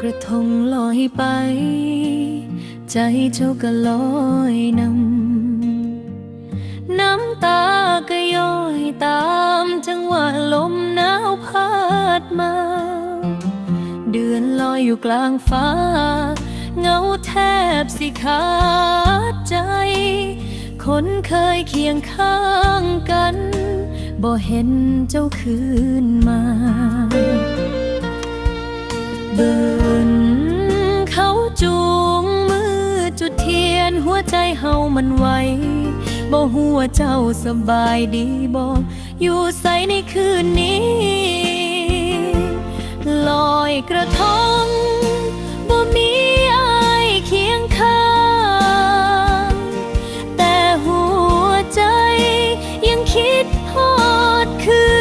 กระทงลอยไป ใจเจ้าก็ลอยนำน้ำตาก็ย้อยตามจังหวะลมหนาวพัดมา เดือนลอยอยู่กลางฟ้า เงาแทบสิขาดใจ คนเคยเคียงข้างกัน บ่เห็นเจ้าคืนมาามันไหวบ่หัวเจ้าสบายดีบ่อยู่ใสในคืนนี้ ลอยกระทงบ่มีอายเคียงข้าง แต่หัวใจยังคิดฮอดคือ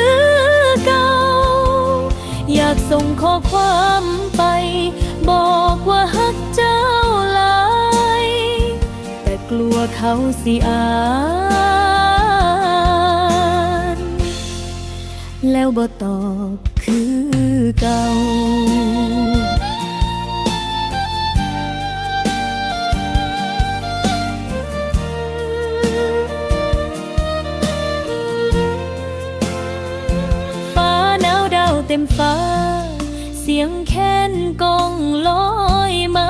เก่า อยากส่งข้อความ เขาสิอ่านแล้วบ่ตอบคือเก่าฟ้าหนาวดาวเต็มฟ้า เสียงแค้นกองลอยมา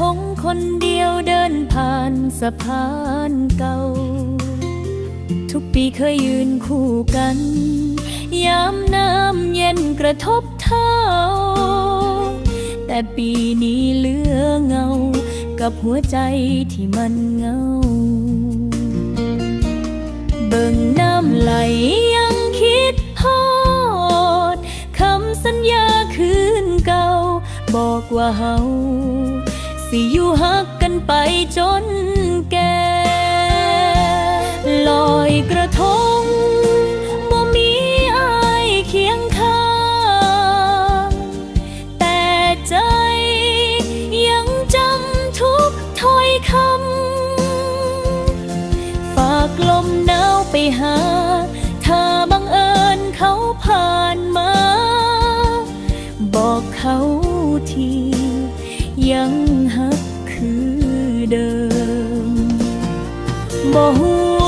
ทงคนเดียวเดินผ่านสะพานเก่า ทุกปีเคยยืนคู่กัน ยามน้ำเย็นกระทบเท้า แต่ปีนี้เหลือเงา กับหัวใจที่มันเงา เบิ่งน้ำไหลยังคิดฮอดคำสัญญาคืนเก่า บอกว่าเฮา สิอยู่ฮักกันไปจนแก่ลอยกระทงบ่มีอายเคียงข้างแต่ใจยังจำทุกถ้อยคำฝากลมหนาวไปหา บ่หัว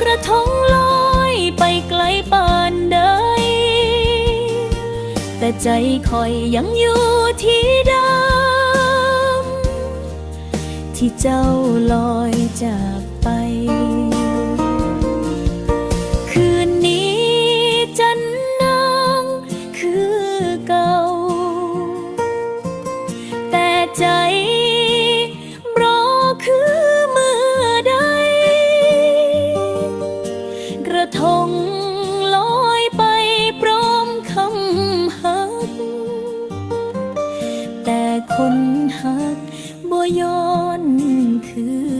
กระทงลอยไปไกลปานใด แต่ใจคอยยังอยู่ที่เดิมที่เจ้าลอยจากไปักบ่ย้อนคืน